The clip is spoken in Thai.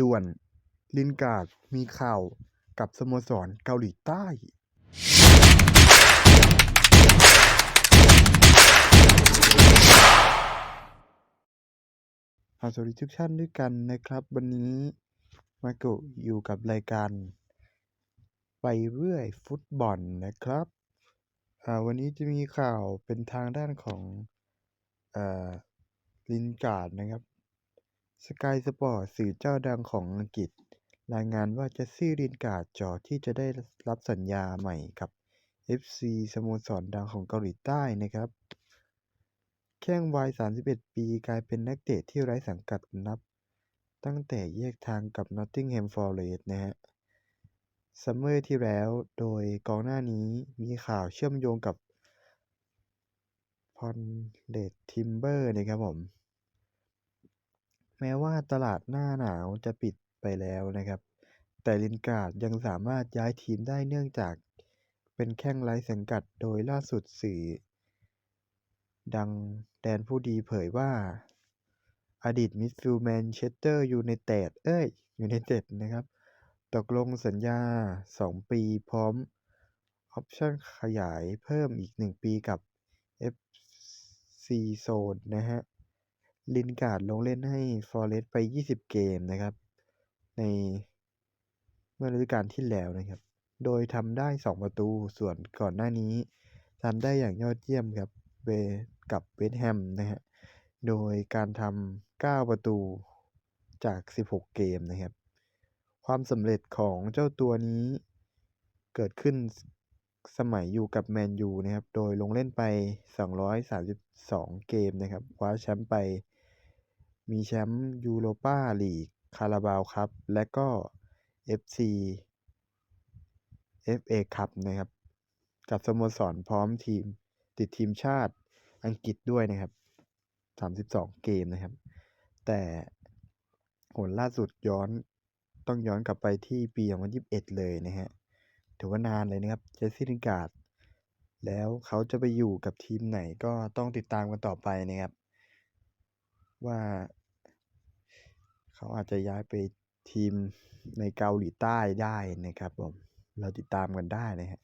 ด่วน ลินการ์ดมีข่าวกับสโมสรเกาหลีใต้อ่าสวัสดีทุกท่านด้วยกันนะครับ วันนี้มาโกะอยู่กับรายการ ไปเรื่อยฟุตบอลนะครับวันนี้จะมีข่าวเป็นทางด้านของอลินการ์ดนะครับ สกายสปอร์ต สื่อเจ้าดังของอังกฤษ รายงานว่าเจสซี่ ลินการ์ด จอที่จะได้รับสัญญาใหม่กับ FC สโมสรดังของเกาหลีใต้นะครับ แข้งวัย 31 ปีกลายเป็นนักเตะที่ไร้สังกัดนับ ตั้งแต่แยกทางกับ Nottingham Forest นะฮะ ซัมเมอร์ที่แล้ว โดยกองหน้านี้มีข่าวเชื่อมโยงกับพอนเลดทิมเบอร์นะครับผม แม้ว่าตลาดหน้าหนาวจะปิดไปแล้วนะครับ แต่ลินการ์ดยังสามารถย้ายทีมได้เนื่องจาก เป็นแข้งไร้สังกัดโดยล่าสุดสื่อ ดังแดนผู้ดีเผยว่า อดีตมิดฟิลแมนเชสเตอร์ยูไนเต็ดเอ้ยยูไนเต็ดนะครับ ตกลงสัญญา 2 ปีพร้อม ออปชั่นขยายเพิ่มอีก 1 ปีกับ FC โซนนะฮะ ลินการ์ดลงเล่นให้ฟอเรสต์ไป 20 เกมนะครับ ในเมื่อฤดูกาลที่แล้วนะครับ โดยทำได้ 2 ประตู ส่วนก่อนหน้านี้ทำได้อย่างยอดเยี่ยมครับเวกับเวสแฮมนะฮะ โดยการทำ9ประตูจาก 16 เกมนะครับ ความสำเร็จของเจ้าตัวนี้เกิดขึ้นสมัยอยู่กับแมนยูนะครับ โดยลงเล่นไป 232 เกมนะครับ คว้าแชมป์ไป มีแชมป์ยูโรปาลีก คาราบาวคัพและก็ FC FA คัพนะครับ กับสโมสรพร้อมทีมติดทีมชาติอังกฤษด้วยนะครับ 32 เกมนะครับ แต่ผลล่าสุดย้อนต้องย้อนกลับไปที่ปี 2021 เลยนะฮะ ถือว่านานเลยนะครับ เจสซี่ลิการ์ด แล้วเขาจะไปอยู่กับทีมไหนก็ต้องติดตามกันต่อไปนะครับ ว่า เขาอาจจะย้ายไปทีมในเกาหลีใต้ได้นะครับผม เราติดตามกันได้นะฮะ